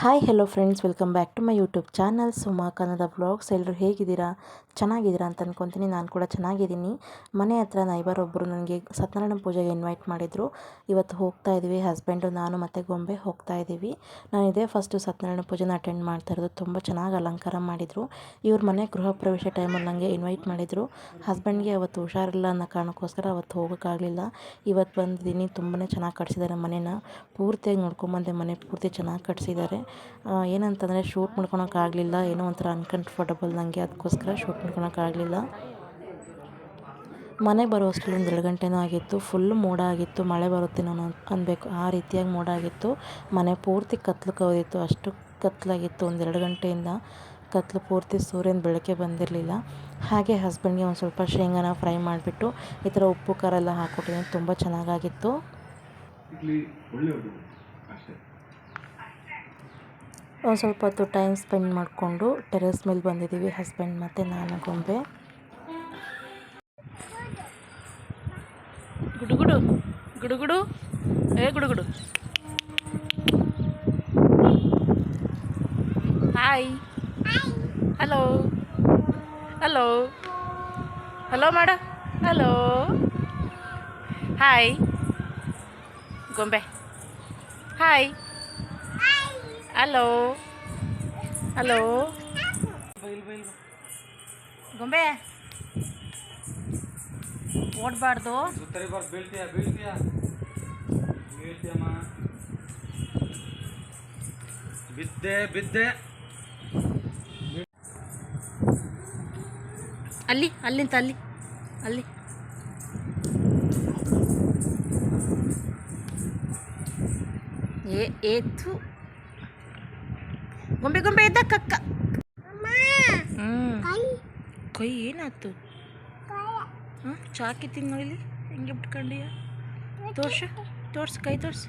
Hi hello friends welcome back to my YouTube channel Suma Kannada blogs ಎಲ್ಲರೂ ಹೇಗಿದ್ದೀರಾ? ಚೆನ್ನಾಗಿದ್ದೀರಾ ಅಂತ ಅಂದ್ಕೊತೀನಿ ನಾನು ಕೂಡ ಚೆನ್ನಾಗಿದ್ದೀನಿ. ಮನೆ ಹತ್ರ ನೈಬರ್ ಒಬ್ಬರು ನನಗೆ ಸತ್ಯನಾರಾಯಣ ಪೂಜೆಗೆ ಇನ್ವೈಟ್ ಮಾಡಿದರು. ಇವತ್ತು ಹೋಗ್ತಾ ಇದ್ದೀವಿ. ಹಸ್ಬೆಂಡು ನಾನು ಮತ್ತು ಗೊಂಬೆ ಹೋಗ್ತಾ ಇದ್ದೀವಿ. ನಾನು ಇದೇ ಫಸ್ಟು ಸತ್ಯನಾರಾಯಣ ಪೂಜೆನ ಅಟೆಂಡ್ ಮಾಡ್ತಾ ಇರೋದು. ತುಂಬ ಚೆನ್ನಾಗಿ ಅಲಂಕಾರ ಮಾಡಿದರು. ಇವ್ರ ಮನೆ ಗೃಹ ಪ್ರವೇಶ ಟೈಮಲ್ಲಿ ನನಗೆ ಇನ್ವೈಟ್ ಮಾಡಿದರು. ಹಸ್ಬೆಂಡ್ಗೆ ಅವತ್ತು ಹುಷಾರಿಲ್ಲ ಅನ್ನೋ ಕಾರಣಕ್ಕೋಸ್ಕರ ಅವತ್ತು ಹೋಗೋಕ್ಕಾಗಲಿಲ್ಲ ಇವತ್ತು ಬಂದಿದ್ದೀನಿ ತುಂಬಾ ಚೆನ್ನಾಗಿ ಕಟ್ಸಿದ್ದಾರೆ ಮನೇನ. ಪೂರ್ತಿಯಾಗಿ ನೋಡ್ಕೊಂಬಂದೆ ಮನೆ ಪೂರ್ತಿ ಚೆನ್ನಾಗಿ ಕಟ್ಸಿದ್ದಾರೆ. ಏನಂತಂದರೆ ಶೂಟ್ ಮಾಡ್ಕೊಳಕ್ಕಾಗಲಿಲ್ಲ ಏನೋ ಒಂಥರ ಅನ್ಕಂಫರ್ಟಬಲ್ ನನಗೆ ಅದಕ್ಕೋಸ್ಕರ ಶೂಟ್ ಮಾಡ್ಕೊಳೋಕ್ಕಾಗಲಿಲ್ಲ ಮನೆಗೆ ಬರೋ ಅಷ್ಟರಲ್ಲಿ ಒಂದು ಎರಡು ಗಂಟೆನೂ ಆಗಿತ್ತು ಫುಲ್ ಮೋಡ ಆಗಿತ್ತು, ಮಳೆ ಬರುತ್ತೆ ನಾನು ಅನ್ಬೇಕು, ಆ ರೀತಿಯಾಗಿ ಮೋಡ ಆಗಿತ್ತು. ಮನೆ ಪೂರ್ತಿ ಕತ್ಲು ಕವಿದಿತ್ತು, ಅಷ್ಟು ಕತ್ಲಾಗಿತ್ತು ಒಂದೆರಡು ಗಂಟೆಯಿಂದ ಕತ್ಲು ಪೂರ್ತಿ ಸೂರ್ಯನ ಬೆಳಕೆ ಬಂದಿರಲಿಲ್ಲ. ಹಾಗೆ ಹಸ್ಬೆಂಡ್ಗೆ ಒಂದು ಸ್ವಲ್ಪ ಶೇಂಗಾನ ಫ್ರೈ ಮಾಡಿಬಿಟ್ಟು, ಈ ಥರ ಉಪ್ಪು, ಖಾರ ಎಲ್ಲ ಹಾಕ್ಕೊಟ್ಟಿದ್ದೀನಿ, ತುಂಬ ಚೆನ್ನಾಗಾಗಿತ್ತು ಇಡ್ಲಿ ಒಳ್ಳೆಯದು ಅಷ್ಟೇ ಒಂದು ಸ್ವಲ್ಪ ಹೊತ್ತು ಟೈಮ್ ಸ್ಪೆಂಡ್ ಮಾಡಿಕೊಂಡು ಟೆರೆಸ್ ಮೇಲೆ ಬಂದಿದ್ದೀವಿ ಹಸ್ಬೆಂಡ್ ಮತ್ತು ನಾನು, ಗೊಂಬೆ. ಗುಡುಗುಡು ಗುಡುಗುಡು ಏ ಗುಡುಗುಡು ಹಾಯ್ ಹಲೋ ಹಲೋ ಹಲೋ ಮಾಡ. ಹಲೋ ಹಾಯ್ ಗೊಂಬೆ. ಹಾಯ್ ಹಲೋ ಹಲೋ ಗೊಂಬೆ. ಓಡಬಾರ್ದು. ಬಿದ್ದೆ ಬಿದ್ದೆ. ಅಲ್ಲಿ ಅಲ್ಲಿಂತ ಅಲ್ಲಿ ಅಲ್ಲಿ. ಏ ಏತು. ಗೊಂಬೆ ಗೊಂಬೆ ಇದ್ದ ಕಕ್ಕ. ಕೈ. ಏನಾಯ್ತು? ಹಾಂ ಚಾಕಿ ತಿನ್ನೋ ಇಲ್ಲಿ? ಹೆಂಗೆ ಬಿಟ್ಕೊಂಡಿಯ ತೋರ್ಸು ತೋರ್ಸು ಕೈ ತೋರ್ಸು.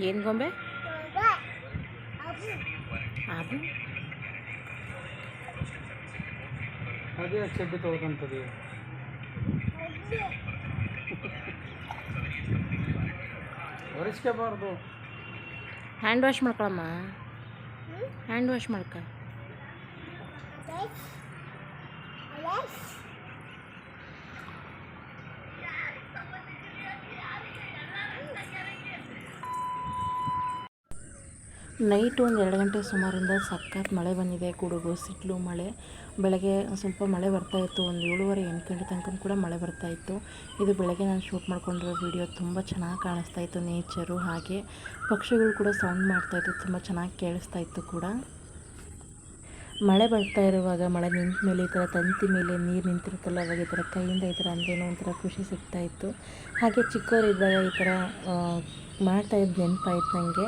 ಏನು ಗೊಂಬೆ ಅದು ಅದೇ ಚಡ್ಡಿ ತೊಳ್ಕಂತದೆ ಒರೆಸ್ಕೋಬಾರ್ದು ಹ್ಯಾಂಡ್ ವಾಶ್ ಮಾಡ್ಕೊಳಮ್ಮ ಹ್ಯಾಂಡ್ ವಾಶ್ ಮಾಡ್ಕ ನೈಟು ಒಂದು ಎರಡು ಗಂಟೆ ಸುಮಾರಿಂದ ಸಖತ್ ಮಳೆ ಬಂದಿದೆ ಗುಡುಗು ಸಿಡ್ಲು ಮಳೆ. ಬೆಳಗ್ಗೆ ಸ್ವಲ್ಪ ಮಳೆ ಬರ್ತಾ ಇತ್ತು ಒಂದು ಏಳುವರೆ ಎಂಟು ಗಂಟೆ ತನಕ ಕೂಡ ಮಳೆ ಬರ್ತಾ ಇತ್ತು. ಇದು ಬೆಳಗ್ಗೆ ನಾನು ಶೂಟ್ ಮಾಡ್ಕೊಂಡಿರೋ ವಿಡಿಯೋ ತುಂಬ ಚೆನ್ನಾಗಿ ಕಾಣಿಸ್ತಾ ಇತ್ತು ನೇಚರು ಹಾಗೆ ಪಕ್ಷಿಗಳು ಕೂಡ ಸೌಂಡ್ ಮಾಡ್ತಾಯಿತ್ತು ತುಂಬ ಚೆನ್ನಾಗಿ ಕೇಳಿಸ್ತಾ ಇತ್ತು ಕೂಡ. ಮಳೆ ಬರ್ತಾ ಇರುವಾಗ ಮಳೆ ನಿಂತ ಮೇಲೆ ಈ ಥರ ತಂತಿ ಮೇಲೆ ನೀರು ನಿಂತಿರುತ್ತಲ್ಲ ಅವಾಗ ಈ ಥರ ಕೈಯಿಂದ ಈ ಥರ ಅಂದೇನೋ ಒಂಥರ ಖುಷಿ ಸಿಗ್ತಾ ಇತ್ತು. ಹಾಗೆ ಚಿಕ್ಕವರಿದ್ದಾಗ ಈ ಥರ ಆ, ಮಾಡ್ತಾ ಇದ್ದ ನೆನಪಾಯ್ತು ನನಗೆ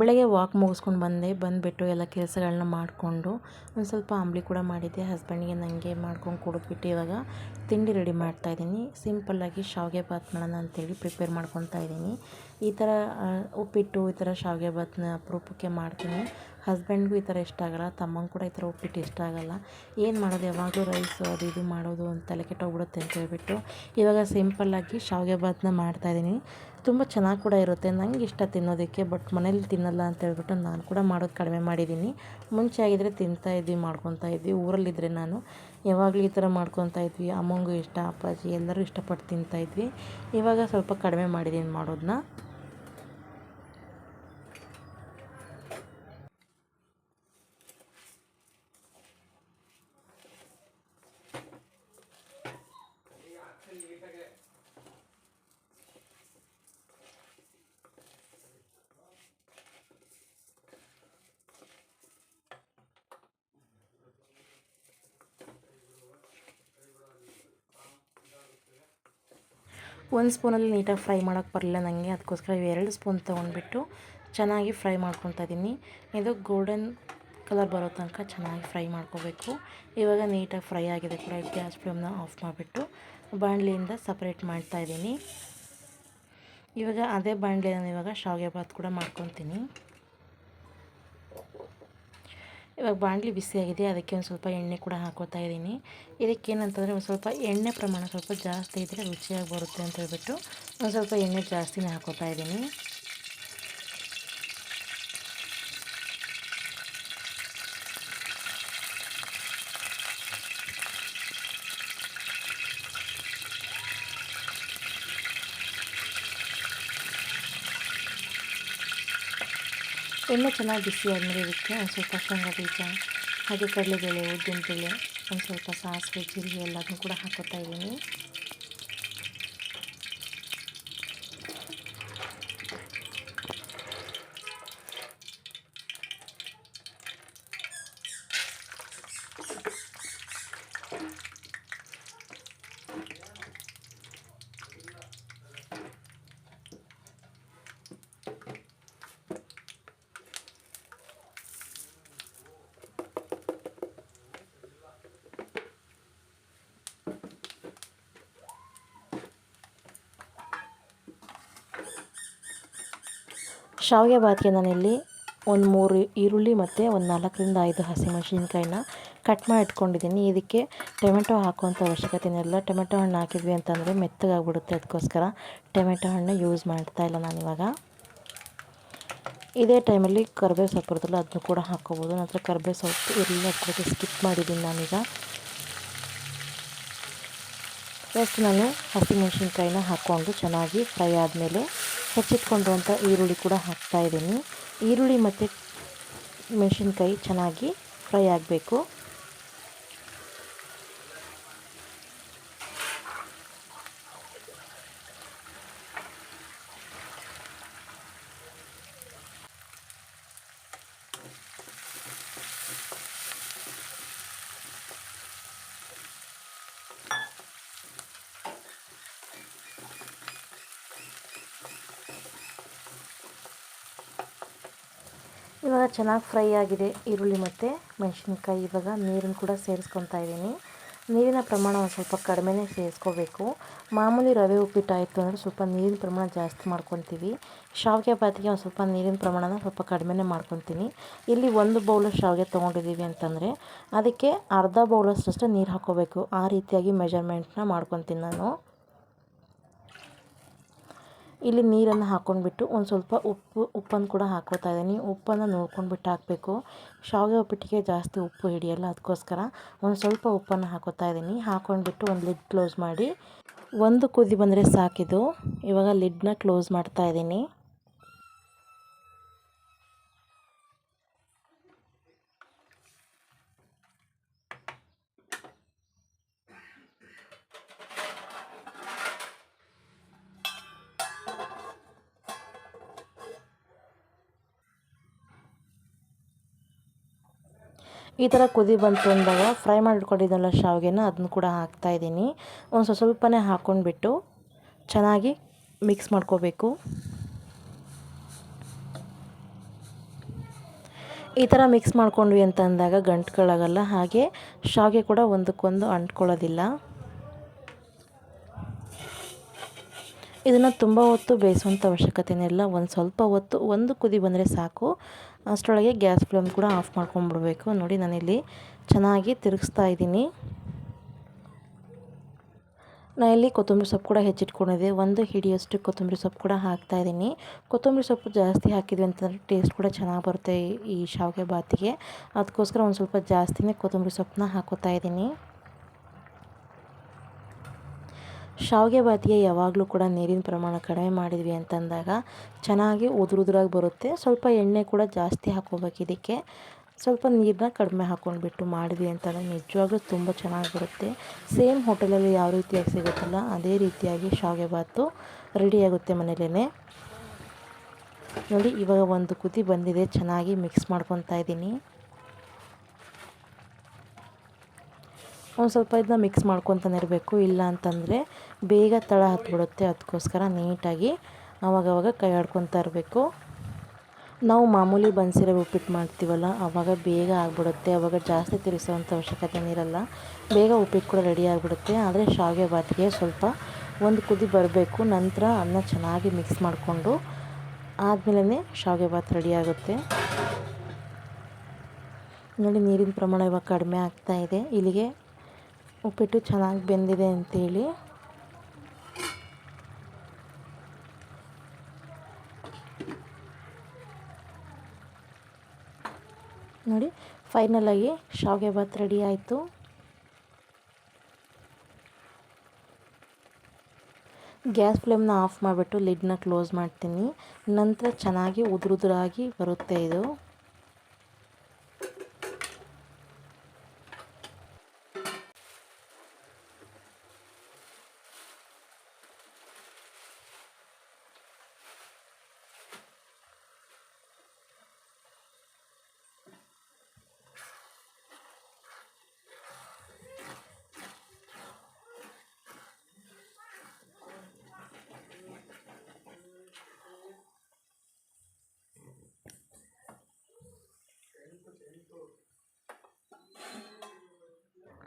ಬೆಳಗ್ಗೆ ವಾಕ್ ಮುಗಿಸ್ಕೊಂಡು ಬಂದೆ, ಬಂದುಬಿಟ್ಟು ಎಲ್ಲ ಕೆಲಸಗಳನ್ನ ಮಾಡಿಕೊಂಡು ಒಂದು ಸ್ವಲ್ಪ ಅಂಬಲಿ ಕೂಡ ಮಾಡಿದ್ದೆ. ಹಸ್ಬೆಂಡ್ಗೆ ನನಗೆ ಮಾಡ್ಕೊಂಡು ಕೊಟ್ಬಿಟ್ಟು ಇವಾಗ ತಿಂಡಿ ರೆಡಿ ಮಾಡ್ತಾಯಿದ್ದೀನಿ ಸಿಂಪಲ್ಲಾಗಿ ಶಾವಿಗೆ ಬಾತ್ ಮಾಡೋಣ ಅಂತೇಳಿ ಪ್ರಿಪೇರ್ ಮಾಡ್ಕೊತಾ ಇದ್ದೀನಿ. ಈ ಥರ ಉಪ್ಪಿಟ್ಟು ಈ ಥರ ಶಾವಿಗೆ ಬಾತ್ನ ಅಪರೂಪಕ್ಕೆ ಮಾಡ್ತೀನಿ. ಹಸ್ಬೆಂಡ್ಗೂ ಈ ಥರ ಇಷ್ಟ ಆಗಲ್ಲ, ತಮ್ಮಂಗೆ ಕೂಡ ಈ ಥರ ಉಪ್ಪಿಟ್ಟು ಇಷ್ಟ ಆಗಲ್ಲ. ಏನು ಮಾಡೋದು, ಯಾವಾಗಲೂ ರೈಸು ಅದು ಇದು ಮಾಡೋದು ಅಂತ ತಲೆ ಕೆಟ್ಟೋಗ್ಬಿಡುತ್ತೆ ಅಂತ ಹೇಳ್ಬಿಟ್ಟು ಇವಾಗ ಸಿಂಪಲ್ಲಾಗಿ ಶಾವಿಗೆ ಬಾತ್ನ ಮಾಡ್ತಾಯಿದ್ದೀನಿ ತುಂಬ ಚೆನ್ನಾಗಿ ಕೂಡ ಇರುತ್ತೆ ನನಗೆ ಇಷ್ಟ ತಿನ್ನೋದಕ್ಕೆ, ಬಟ್ ಮನೇಲಿ ತಿನ್ನಲ್ಲ ಅಂತ ಹೇಳ್ಬಿಟ್ಟು ನಾನು ಕೂಡ ಮಾಡೋದು ಕಡಿಮೆ ಮಾಡಿದ್ದೀನಿ. ಮುಂಚೆ ಆಗಿದ್ದರೆ ತಿಂತಾ ಇದ್ವಿ ಮಾಡ್ಕೊತಾ ಇದ್ವಿ ಊರಲ್ಲಿದ್ದರೆ ನಾನು. ಯಾವಾಗಲೂ ಈ ಥರ ಮಾಡ್ಕೊತಾ ಇದ್ವಿ, ಅಮ್ಮಂಗೂ ಇಷ್ಟ, ಅಪ್ಪಾಜಿ ಎಲ್ಲರೂ ಇಷ್ಟಪಟ್ಟು ತಿಂತಾ ಇದ್ವಿ. ಇವಾಗ ಸ್ವಲ್ಪ ಕಡಿಮೆ ಮಾಡಿದ್ದೀನಿ ಮಾಡೋದನ್ನ ಒಂದು ಸ್ಪೂನಲ್ಲಿ ನೀಟಾಗಿ ಫ್ರೈ ಮಾಡೋಕ್ಕೆ ಬರಲಿಲ್ಲ ನನಗೆ, ಅದಕ್ಕೋಸ್ಕರ ಎರಡು ಸ್ಪೂನ್ ತೊಗೊಂಡ್ಬಿಟ್ಟು ಚೆನ್ನಾಗಿ ಫ್ರೈ ಮಾಡ್ಕೊತಾ ಇದ್ದೀನಿ. ಇದು ಗೋಲ್ಡನ್ ಕಲರ್ ಬರೋ ತನಕ ಚೆನ್ನಾಗಿ ಫ್ರೈ ಮಾಡ್ಕೋಬೇಕು. ಇವಾಗ ನೀಟಾಗಿ ಫ್ರೈ ಆಗಿದೆ ಕೂಡ, ಗ್ಯಾಸ್ ಫ್ಲೇಮ್ನ ಆಫ್ ಮಾಡಿಬಿಟ್ಟು ಬಾಣಲಿಯಿಂದ ಸಪ್ರೇಟ್ ಮಾಡ್ತಾ ಇದ್ದೀನಿ. ಇವಾಗ ಅದೇ ಬಾಣಲಿನ ಇವಾಗ ಶಾವಿಗೆ ಭಾತ್ ಕೂಡ ಮಾಡ್ಕೊತೀನಿ. ಇವಾಗ ಬಾಣಲಿ ಬಿಸಿಯಾಗಿದೆ ಅದಕ್ಕೆ ಒಂದು ಸ್ವಲ್ಪ ಎಣ್ಣೆ ಕೂಡ ಹಾಕೋತಾ ಇದ್ದೀನಿ. ಇದಕ್ಕೇನಂತಂದರೆ ಒಂದು ಸ್ವಲ್ಪ ಎಣ್ಣೆ ಪ್ರಮಾಣ ಸ್ವಲ್ಪ ಜಾಸ್ತಿ ಇದ್ದರೆ ರುಚಿಯಾಗಿ ಬರುತ್ತೆ ಅಂತ ಹೇಳ್ಬಿಟ್ಟು ಒಂದು ಸ್ವಲ್ಪ ಎಣ್ಣೆ ಜಾಸ್ತಿನೇ ಹಾಕೋತಾ ಇದ್ದೀನಿ. ಎಣ್ಣೆ ಚೆನ್ನಾಗಿ ಬಿಸಿ ಆದಮೇಲೆ ಇದಕ್ಕೆ ಒಂದು ಸ್ವಲ್ಪ ಶೇಂಗಾ ಬೀಜ, ಹಾಗೆ ಕಡಲೆಬೇಳೆ ಉದ್ದಿನ ಬೇಳೆ ಒಂದು ಸ್ವಲ್ಪ ಸಾಸಿವೆ, ಜೀರಿಗೆ ಎಲ್ಲದನ್ನು ಕೂಡ ಹಾಕೋತಾ ಇದ್ದೀನಿ. ಶಾವಿಗೆ ಬಾತಿಗೆ ನಾನಿಲ್ಲಿ ಒಂದು ಮೂರು ಈರುಳ್ಳಿ ಮತ್ತು ಒಂದು ನಾಲ್ಕರಿಂದ ಐದು ಹಸಿಮೆಣಸಿನ್ಕಾಯಿನ ಕಟ್ ಮಾಡಿ ಇಟ್ಕೊಂಡಿದ್ದೀನಿ. ಇದಕ್ಕೆ ಟೊಮೆಟೊ ಹಾಕುವಂಥ ಅವಶ್ಯಕತೆ ಇಲ್ಲ. ಟೊಮೆಟೊ ಹಣ್ಣು ಹಾಕಿದ್ವಿ ಅಂತಂದರೆ ಮೆತ್ತಗಾಗ್ಬಿಡುತ್ತೆ. ಅದಕ್ಕೋಸ್ಕರ ಟೊಮೆಟೊ ಹಣ್ಣು ಯೂಸ್ ಮಾಡ್ತಾ ಇಲ್ಲ ನಾನಿವಾಗ. ಇದೇ ಟೈಮಲ್ಲಿ ಕರ್ಬೇವು ಸೊಪ್ಪು ಇರುತ್ತಲ್ಲ ಅದನ್ನು ಕೂಡ ಹಾಕ್ಕೋಬೋದು. ನಂತರ ಕರ್ಬೇವು ಸೊಪ್ಪು ಇರಲಿಲ್ಲ ಅದಕ್ಕೆ ಸ್ಕಿಪ್ ಮಾಡಿದ್ದೀನಿ ನಾನೀಗ. ಫಸ್ಟ್ ನಾನು ಹಸಿಮೆಣಸಿನ್ಕಾಯಿನ ಹಾಕ್ಕೊಂಡು ಚೆನ್ನಾಗಿ ಫ್ರೈ ಆದಮೇಲೆ ಹೆಚ್ಚಿಟ್ಕೊಂಡಿರುವಂಥ ಈರುಳ್ಳಿ ಕೂಡ ಹಾಕ್ತಾ ಇದ್ದೀನಿ. ಈರುಳ್ಳಿ ಮತ್ತು ಮೆಣಸಿನ್ಕಾಯಿ ಚೆನ್ನಾಗಿ ಫ್ರೈ ಆಗಬೇಕು. ಇವಾಗ ಚೆನ್ನಾಗಿ ಫ್ರೈ ಆಗಿದೆ ಈರುಳ್ಳಿ ಮತ್ತು ಮೆಣಸಿನ್ಕಾಯಿ. ಇವಾಗ ನೀರನ್ನು ಕೂಡ ಸೇರಿಸ್ಕೊತಾ ಇದ್ದೀನಿ. ನೀರಿನ ಪ್ರಮಾಣ ಒಂದು ಸ್ವಲ್ಪ ಕಡಿಮೆನೇ ಸೇರಿಸ್ಕೋಬೇಕು. ಮಾಮೂಲಿ ರವೆ ಉಪ್ಪಿಟ್ಟು ಆಯಿತು ಅಂದರೆ ಸ್ವಲ್ಪ ನೀರಿನ ಪ್ರಮಾಣ ಜಾಸ್ತಿ ಮಾಡ್ಕೊತೀವಿ. ಶಾವಿಗೆ ಬಾತಿಗೆ ಒಂದು ಸ್ವಲ್ಪ ನೀರಿನ ಪ್ರಮಾಣನ ಸ್ವಲ್ಪ ಕಡಿಮೆನೇ ಮಾಡ್ಕೊತೀನಿ. ಇಲ್ಲಿ ಒಂದು ಬೌಲ್ ಶಾವಿಗೆ ತೊಗೊಂಡಿದ್ದೀವಿ ಅಂತಂದರೆ ಅದಕ್ಕೆ ಅರ್ಧ ಬೌಲಷ್ಟು ನೀರು ಹಾಕ್ಕೋಬೇಕು ಆ ರೀತಿಯಾಗಿ ಮೆಜರ್ಮೆಂಟ್ನ ಮಾಡ್ಕೊತೀನಿ ನಾನು. ಇಲ್ಲಿ ನೀರನ್ನು ಹಾಕ್ಕೊಂಡ್ಬಿಟ್ಟು ಒಂದು ಸ್ವಲ್ಪ ಉಪ್ಪು, ಉಪ್ಪನ್ನು ಕೂಡ ಹಾಕೋತಾ ಇದ್ದೀನಿ. ಉಪ್ಪನ್ನು ನೋಡ್ಕೊಂಡ್ಬಿಟ್ಟು ಹಾಕಬೇಕು. ಶಾವಿಗೆ ಉಪ್ಪಿಟ್ಟಿಗೆ ಜಾಸ್ತಿ ಉಪ್ಪು ಹಿಡಿಯಲ್ಲ, ಅದಕ್ಕೋಸ್ಕರ ಒಂದು ಸ್ವಲ್ಪ ಉಪ್ಪನ್ನು ಹಾಕೋತಾ ಇದ್ದೀನಿ. ಹಾಕ್ಕೊಂಡ್ಬಿಟ್ಟು ಒಂದು ಲಿಡ್ ಕ್ಲೋಸ್ ಮಾಡಿ, ಒಂದು ಕುದಿ ಬಂದರೆ ಸಾಕಿದು ಇವಾಗ ಲಿಡ್ನ ಕ್ಲೋಸ್ ಮಾಡ್ತಾ ಇದ್ದೀನಿ. ಈ ಥರ ಕುದಿ ಬಂತು ಅಂದಾಗ ಫ್ರೈ ಮಾಡಿಟ್ಕೊಂಡಿದ್ದಲ್ಲ ಶಾವಿಗೆನ ಅದನ್ನು ಕೂಡ ಹಾಕ್ತಾಯಿದ್ದೀನಿ ಒಂದು ಸ್ವಲ್ಪ ಸ್ವಲ್ಪನೇ ಹಾಕ್ಕೊಂಡ್ಬಿಟ್ಟು ಚೆನ್ನಾಗಿ ಮಿಕ್ಸ್ ಮಾಡ್ಕೋಬೇಕು. ಈ ಥರ ಮಿಕ್ಸ್ ಮಾಡ್ಕೊಂಡ್ವಿ ಅಂತ ಅಂದಾಗ ಗಂಟುಗಳಾಗಲ್ಲ, ಹಾಗೆ ಶಾವಿಗೆ ಕೂಡ ಒಂದಕ್ಕೊಂದು ಅಂಟ್ಕೊಳ್ಳೋದಿಲ್ಲ. ಇದನ್ನು ತುಂಬ ಹೊತ್ತು ಬೇಯಿಸುವಂಥ ಅವಶ್ಯಕತೆನೇ ಇಲ್ಲ. ಒಂದು ಸ್ವಲ್ಪ ಹೊತ್ತು, ಒಂದು ಕುದಿ ಬಂದರೆ ಸಾಕು. ಅಷ್ಟರೊಳಗೆ ಗ್ಯಾಸ್ ಫ್ಲೇಮ್ ಕೂಡ ಆಫ್ ಮಾಡ್ಕೊಂಡ್ಬಿಡ್ಬೇಕು ನೋಡಿ ನಾನಿಲ್ಲಿ ಚೆನ್ನಾಗಿ ತಿರುಗಿಸ್ತಾ ಇದ್ದೀನಿ. ಇಲ್ಲಿ ಕೊತ್ತಂಬರಿ ಸೊಪ್ಪು ಕೂಡ ಹೆಚ್ಚಿಟ್ಕೊಂಡಿದ್ದೆ ಒಂದು ಹಿಡಿಯಷ್ಟು ಕೊತ್ತಂಬರಿ ಸೊಪ್ಪು ಕೂಡ ಹಾಕ್ತಾ ಇದ್ದೀನಿ. ಕೊತ್ತಂಬರಿ ಸೊಪ್ಪು ಜಾಸ್ತಿ ಹಾಕಿದ್ವಿ ಅಂತಂದರೆ ಟೇಸ್ಟ್ ಕೂಡ ಚೆನ್ನಾಗಿ ಬರುತ್ತೆ ಈ- ಈ ಶಾವಿಗೆ ಬಾತಿಗೆ. ಅದಕ್ಕೋಸ್ಕರ ಒಂದು ಸ್ವಲ್ಪ ಜಾಸ್ತಿನೇ ಕೊತ್ತಂಬರಿ ಸೊಪ್ಪನ್ನ ಹಾಕೋತಾ ಇದ್ದೀನಿ. ಶಾವಿಗೆ ಬಾತಿಗೆ ಯಾವಾಗಲೂ ಕೂಡ ನೀರಿನ ಪ್ರಮಾಣ ಕಡಿಮೆ ಮಾಡಿದ್ವಿ ಅಂತಂದಾಗ ಚೆನ್ನಾಗಿ ಉದುರುದ್ರಾಗಿ ಬರುತ್ತೆ. ಸ್ವಲ್ಪ ಎಣ್ಣೆ ಕೂಡ ಜಾಸ್ತಿ ಹಾಕೋಬೇಕು ಇದಕ್ಕೆ. ಸ್ವಲ್ಪ ನೀರನ್ನ ಕಡಿಮೆ ಹಾಕ್ಕೊಂಡ್ಬಿಟ್ಟು ಮಾಡಿದ್ವಿ ಅಂತಂದರೆ ನಿಜವಾಗ್ಲೂ ತುಂಬ ಚೆನ್ನಾಗಿ ಬರುತ್ತೆ. ಸೇಮ್ ಹೋಟೆಲಲ್ಲಿ ಯಾವ ರೀತಿಯಾಗಿ ಸಿಗುತ್ತಲ್ಲ, ಅದೇ ರೀತಿಯಾಗಿ ಶಾವಿಗೆ ಬಾತು ರೆಡಿಯಾಗುತ್ತೆ ಮನೇಲೇ ನೋಡಿ, ಇವಾಗ ಒಂದು ಕುದಿ ಬಂದಿದೆ, ಚೆನ್ನಾಗಿ ಮಿಕ್ಸ್ ಮಾಡ್ಕೊತಾ ಇದ್ದೀನಿ. ಒಂದು ಸ್ವಲ್ಪ ಇದನ್ನ ಮಿಕ್ಸ್ ಮಾಡ್ಕೊತಾನೆ ಇರಬೇಕು. ಇಲ್ಲ ಅಂತಂದರೆ ಬೇಗ ತಳ ಹತ್ಬಿಡುತ್ತೆ. ಅದಕ್ಕೋಸ್ಕರ ನೀಟಾಗಿ ಆವಾಗವಾಗ ಕೈ ಆಡ್ಕೊತಾ ಇರಬೇಕು. ನಾವು ಮಾಮೂಲಿ ಬನ್ಸಿರೋ ಉಪ್ಪಿಟ್ಟು ಮಾಡ್ತೀವಲ್ಲ ಆವಾಗ ಬೇಗ ಆಗಿಬಿಡುತ್ತೆ. ಆವಾಗ ಜಾಸ್ತಿ ತಿರುಗಿಸೋವಂಥ ಅವಶ್ಯಕತೆ ಇರಲ್ಲ ಬೇಗ ಉಪ್ಪಿಟ್ಟು ಕೂಡ ರೆಡಿ ಆಗಿಬಿಡುತ್ತೆ. ಆದರೆ ಶಾವಿಗೆ ಬಾತಿಗೆ ಸ್ವಲ್ಪ ಒಂದು ಕುದಿ ಬರಬೇಕು. ನಂತರ ಅನ್ನ ಚೆನ್ನಾಗಿ ಮಿಕ್ಸ್ ಮಾಡಿಕೊಂಡು ಆದಮೇಲೆ ಶಾವಿಗೆ ಬಾತ್ ರೆಡಿ ಆಗುತ್ತೆ. ನೋಡಿ, ನೀರಿನ ಪ್ರಮಾಣ ಇವಾಗ ಕಡಿಮೆ ಆಗ್ತಾ ಇದೆ. ಇಲ್ಲಿಗೆ ಉಪ್ಪಿಟ್ಟು ಚೆನ್ನಾಗಿ ಬೆಂದಿದೆ ಅಂತೇಳಿ. ನೋಡಿ ಫೈನಲಾಗಿ ಶಾವಿಗೆ ಭಾತ್ ರೆಡಿ ಆಯಿತು. ಗ್ಯಾಸ್ ಫ್ಲೇಮ್ನ ಆಫ್ ಮಾಡಿಬಿಟ್ಟು ಲಿಡ್ನ ಕ್ಲೋಸ್ ಮಾಡ್ತೀನಿ. ನಂತರ ಚೆನ್ನಾಗಿ ಉದುರುದುರಾಗಿ ಬರುತ್ತೆ ಇದು.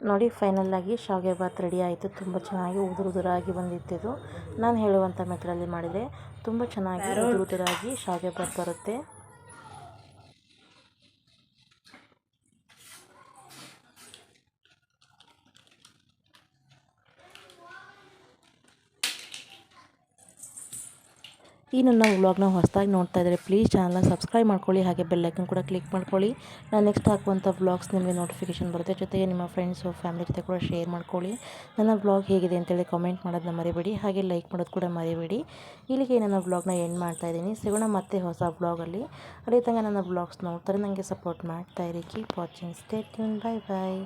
ನೋಡಿ ಫೈನಲಾಗಿ ಶಾವಿಗೆ ಭಾತ್ ರೆಡಿ ಆಯಿತು. ತುಂಬ ಚೆನ್ನಾಗಿ ಉದುರು ಉದುರಾಗಿ ಬಂದಿತ್ತಿದು ನಾನು ಹೇಳುವಂಥ ಮೆಥಡಲ್ಲಿ ಮಾಡಿದರೆ ತುಂಬ ಚೆನ್ನಾಗಿ ಉದುರು ಉದುರಾಗಿ ಶಾವಿಗೆ ಭಾತ್ ಬರುತ್ತೆ. ಈ ನನ್ನ ವ್ಲಾಗ್ನ ಹೊಸದಾಗಿ ನೋಡ್ತಾ ಇದ್ದರೆ ಪ್ಲೀಸ್ ಚಾನಲ್ನ ಸಬ್ಸ್ಕ್ರೈಬ್ ಮಾಡ್ಕೊಳ್ಳಿ, ಹಾಗೆ ಬೆಲ್ಲೈಕನ್ ಕೂಡ ಕ್ಲಿಕ್ ಮಾಡ್ಕೊಳ್ಳಿ. ನಾನು ನೆಕ್ಸ್ಟ್ ಹಾಕುವಂಥ ವ್ಲಾಗ್ಸ್ ನಿಮಗೆ ನೋಟಿಫಿಕೇಷನ್ ಬರುತ್ತೆ. ಜೊತೆಗೆ ನಿಮ್ಮ ಫ್ರೆಂಡ್ಸು ಫ್ಯಾಮಿಲಿ ಜೊತೆ ಕೂಡ ಶೇರ್ ಮಾಡ್ಕೊಳ್ಳಿ. ನನ್ನ ವ್ಲಾಗ್ ಹೇಗಿದೆ ಅಂತೇಳಿ ಕಮೆಂಟ್ ಮಾಡೋದನ್ನ ಮರಿಬೇಡಿ, ಹಾಗೆ ಲೈಕ್ ಮಾಡೋದು ಕೂಡ ಮರಿಬೇಡಿ. ಇಲ್ಲಿಗೆ ನನ್ನ ವ್ಲಾಗ್ನ ಎಂಡ್ ಮಾಡ್ತಾ ಇದ್ದೀನಿ. ಸಿಗೋಣ ಮತ್ತೆ ಹೊಸ ವ್ಲಾಗಲ್ಲಿ ಅದೇ ತಂಗ ನನ್ನ ವ್ಲಾಗ್ಸ್ ನೋಡ್ತಾರೆ ನನಗೆ ಸಪೋರ್ಟ್ ಮಾಡ್ತಾ ಇರಿ. Keep watching stay tune bye bye